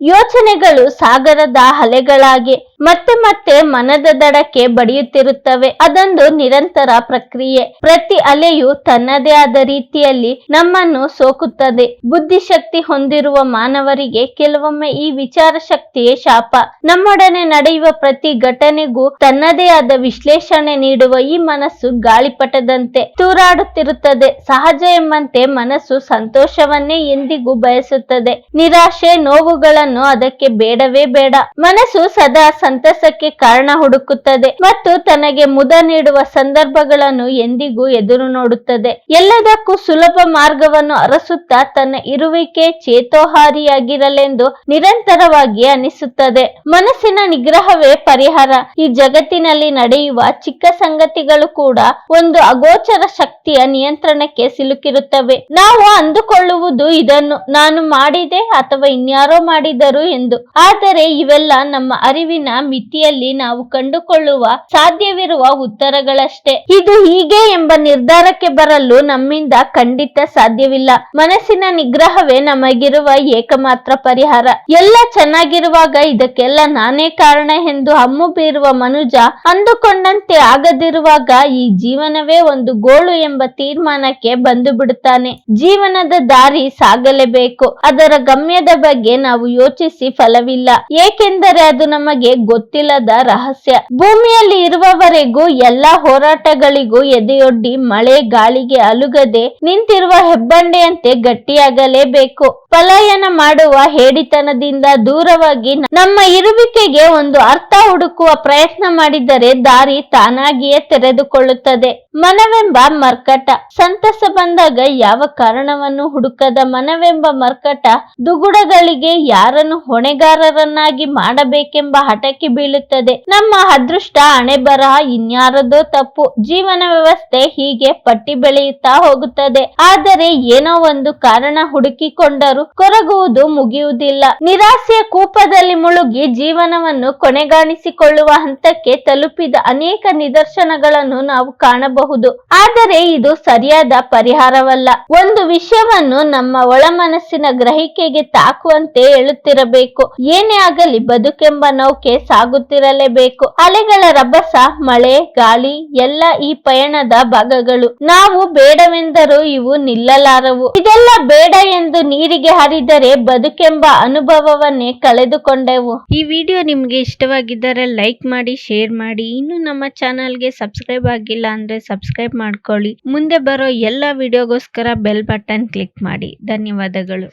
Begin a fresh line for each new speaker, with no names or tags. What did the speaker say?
ಯೋಚನೆಗಳು ಸಾಗರದ ಅಲೆಗಳಾಗಿ ಮತ್ತೆ ಮತ್ತೆ ಮನದ ದಡಕ್ಕೆ ಬಡಿಯುತ್ತಿರುತ್ತವೆ. ಅದೊಂದು ನಿರಂತರ ಪ್ರಕ್ರಿಯೆ. ಪ್ರತಿ ಅಲೆಯು ತನ್ನದೇ ಆದ ರೀತಿಯಲ್ಲಿ ನಮ್ಮನ್ನು ಸೋಕುತ್ತದೆ. ಬುದ್ಧಿಶಕ್ತಿ ಹೊಂದಿರುವ ಮಾನವರಿಗೆ ಕೆಲವೊಮ್ಮೆ ಈ ವಿಚಾರ ಶಕ್ತಿಯೇ ಶಾಪ. ನಮ್ಮೊಡನೆ ನಡೆಯುವ ಪ್ರತಿ ಘಟನೆಗೂ ತನ್ನದೇ ಆದ ವಿಶ್ಲೇಷಣೆ ನೀಡುವ ಈ ಮನಸ್ಸು ಗಾಳಿಪಟದಂತೆ ತೂರಾಡುತ್ತಿರುತ್ತದೆ. ಸಹಜ ಎಂಬಂತೆ ಮನಸ್ಸು ಸಂತೋಷವನ್ನೇ ಎಂದಿಗೂ ಬಯಸುತ್ತದೆ. ನಿರಾಶೆ, ನೋವುಗಳನ್ನು ಅದಕ್ಕೆ ಬೇಡವೇ ಬೇಡ. ಮನಸ್ಸು ಸದಾ ಸಂತಸಕ್ಕೆ ಕಾರಣ ಹುಡುಕುತ್ತದೆ ಮತ್ತು ತನಗೆ ಮುದ ನೀಡುವ ಸಂದರ್ಭಗಳನ್ನು ಎಂದಿಗೂ ಎದುರು ನೋಡುತ್ತದೆ. ಎಲ್ಲದಕ್ಕೂ ಸುಲಭ ಮಾರ್ಗವನ್ನು ಅರಸುತ್ತಾ ತನ್ನ ಇರುವಿಕೆ ಚೇತೋಹಾರಿಯಾಗಿರಲೆಂದು ನಿರಂತರವಾಗಿ ಅನಿಸುತ್ತದೆ. ಮನಸ್ಸಿನ ನಿಗ್ರಹವೇ ಪರಿಹಾರ. ಈ ಜಗತ್ತಿನಲ್ಲಿ ನಡೆಯುವ ಚಿಕ್ಕ ಸಂಗತಿಗಳು ಕೂಡ ಒಂದು ಅಗೋಚರ ಶಕ್ತಿಯ ನಿಯಂತ್ರಣಕ್ಕೆ ಸಿಲುಕಿರುತ್ತವೆ. ನಾವು ಅಂದುಕೊಳ್ಳುವುದು ಇದನ್ನು. ನಾನು ಮಾಡಿದೆ ಅಥವಾ ಇನ್ಯಾರೋ ಮಾಡಿದರು ಎಂದು. ಆದರೆ ಇವೆಲ್ಲ ನಮ್ಮ ಅರಿವಿನ ಮಿತಿಯಲ್ಲಿ ನಾವು ಕಂಡುಕೊಳ್ಳುವ ಸಾಧ್ಯವಿರುವ ಉತ್ತರಗಳಷ್ಟೇ. ಇದು ಹೀಗೆ ಎಂಬ ನಿರ್ಧಾರಕ್ಕೆ ಬರಲು ನಮ್ಮಿಂದ ಖಂಡಿತ ಸಾಧ್ಯವಿಲ್ಲ. ಮನಸ್ಸಿನ ನಿಗ್ರಹವೇ ನಮಗಿರುವ ಏಕಮಾತ್ರ ಪರಿಹಾರ. ಎಲ್ಲ ಚೆನ್ನಾಗಿರುವಾಗ ಇದಕ್ಕೆಲ್ಲ ನಾನೇ ಕಾರಣ ಎಂದು ಹಮ್ಮು ಬೀರುವ ಮನುಜ ಅಂದುಕೊಂಡಂತೆ ಆಗದಿರುವಾಗ ಈ ಜೀವನವೇ ಒಂದು ಗೋಳು ಎಂಬ ತೀರ್ಮಾನಕ್ಕೆ ಬಂದು ಬಿಡುತ್ತಾನೆ. ಜೀವನದ ದಾರಿ ಸಾಗಲೇಬೇಕು. ಅದರ ಗಮ್ಯದ ಬಗ್ಗೆ ನಾವು ಯೋಚಿಸಿ ಫಲವಿಲ್ಲ. ಏಕೆಂದರೆ ಅದು ನಮಗೆ ಗೊತ್ತಿಲ್ಲದ ರಹಸ್ಯ. ಭೂಮಿಯಲ್ಲಿ ಇರುವವರೆಗೂ ಎಲ್ಲಾ ಹೋರಾಟಗಳಿಗೂ ಎದೆಯೊಡ್ಡಿ ಮಳೆ ಗಾಳಿಗೆ ಅಲುಗದೆ ನಿಂತಿರುವ ಹೆಬ್ಬಂಡೆಯಂತೆ ಗಟ್ಟಿಯಾಗಲೇಬೇಕು. ಪಲಾಯನ ಮಾಡುವ ಹೇಡಿತನದಿಂದ ದೂರವಾಗಿ ನಮ್ಮ ಇರುವಿಕೆಗೆ ಒಂದು ಅರ್ಥ ಹುಡುಕುವ ಪ್ರಯತ್ನ ಮಾಡಿದರೆ ದಾರಿ ತಾನಾಗಿಯೇ ತೆರೆದುಕೊಳ್ಳುತ್ತದೆ. ಮನವೆಂಬ ಮರ್ಕಟ. ಸಂತಸ ಬಂದಾಗ ಯಾವ ಕಾರಣವನ್ನು ಹುಡುಕದ ಮನವೆಂಬ ಮರ್ಕಟ. ದುಗುಡಗಳಿಗೆ ಯಾರನ್ನು ಹೊಣೆಗಾರರನ್ನಾಗಿ ಮಾಡಬೇಕೆಂಬ ಹಠಕ್ಕೆ ಬೀಳುತ್ತದೆ. ನಮ್ಮ ಅದೃಷ್ಟ ಹಣೆ ಬರಹ ಇನ್ಯಾರದೋ ತಪ್ಪು. ಜೀವನ ವ್ಯವಸ್ಥೆ ಹೀಗೆ ಪಟ್ಟಿ ಬೆಳೆಯುತ್ತಾ ಹೋಗುತ್ತದೆ. ಆದರೆ ಏನೋ ಒಂದು ಕಾರಣ ಹುಡುಕಿಕೊಂಡರೂ ಕೊರಗುವುದು ಮುಗಿಯುವುದಿಲ್ಲ. ನಿರಾಸೆಯ ಕೂಪದಲ್ಲಿ ಮುಳುಗಿ ಜೀವನವನ್ನು ಕೊನೆಗಾಣಿಸಿಕೊಳ್ಳುವ ಹಂತಕ್ಕೆ ತಲುಪಿದ ಅನೇಕ ನಿದರ್ಶನಗಳನ್ನು ನಾವು ಕಾಣಬಹುದು. ಆದರೆ ಇದು ಸರಿಯಾದ ಪರಿಹಾರವಲ್ಲ. ಒಂದು ವಿಷಯವನ್ನು ನಮ್ಮ ಒಳ ಮನಸ್ಸಿನ ಗ್ರಹಿಕೆಗೆ ತಾಕುವಂತೆ ಹೇಳುತ್ತಿರಬೇಕು. ಏನೇ ಆಗಲಿ ಬದುಕೆಂಬ ನೌಕೆ ಸಾಗುತ್ತಿರಲೇಬೇಕು. ಅಲೆಗಳ ರಭಸ, ಮಳೆ, ಗಾಳಿ, ಎಲ್ಲ ಈ ಪಯಣದ ಭಾಗಗಳು. ನಾವು ಬೇಡವೆಂದರೂ ಇವು ನಿಲ್ಲಲಾರವು. ಇದೆಲ್ಲ ಬೇಡ ಎಂದು ನೀರಿಗೆ ಹರಿದರೆ ಬದುಕೆಂಬ ಅನುಭವವನ್ನೇ ಕಳೆದುಕೊಂಡೆವು. ಈ ವಿಡಿಯೋ ನಿಮ್ಗೆ ಇಷ್ಟವಾಗಿದ್ದರೆ ಲೈಕ್ ಮಾಡಿ, ಶೇರ್ ಮಾಡಿ. ಇನ್ನು ನಮ್ಮ ಚಾನಲ್ಗೆ ಸಬ್ಸ್ಕ್ರೈಬ್ ಆಗಿಲ್ಲ ಅಂದ್ರೆ ಸಬ್ಸ್ಕ್ರೈಬ್ ಮಾಡ್ಕೊಳ್ಳಿ. ಮುಂದೆ ಬರೋ ಎಲ್ಲ ವಿಡಿಯೋಗೋಸ್ಕರ ಬೆಲ್ ಬಟನ್ ಕ್ಲಿಕ್ ಮಾಡಿ. ಧನ್ಯವಾದಗಳು.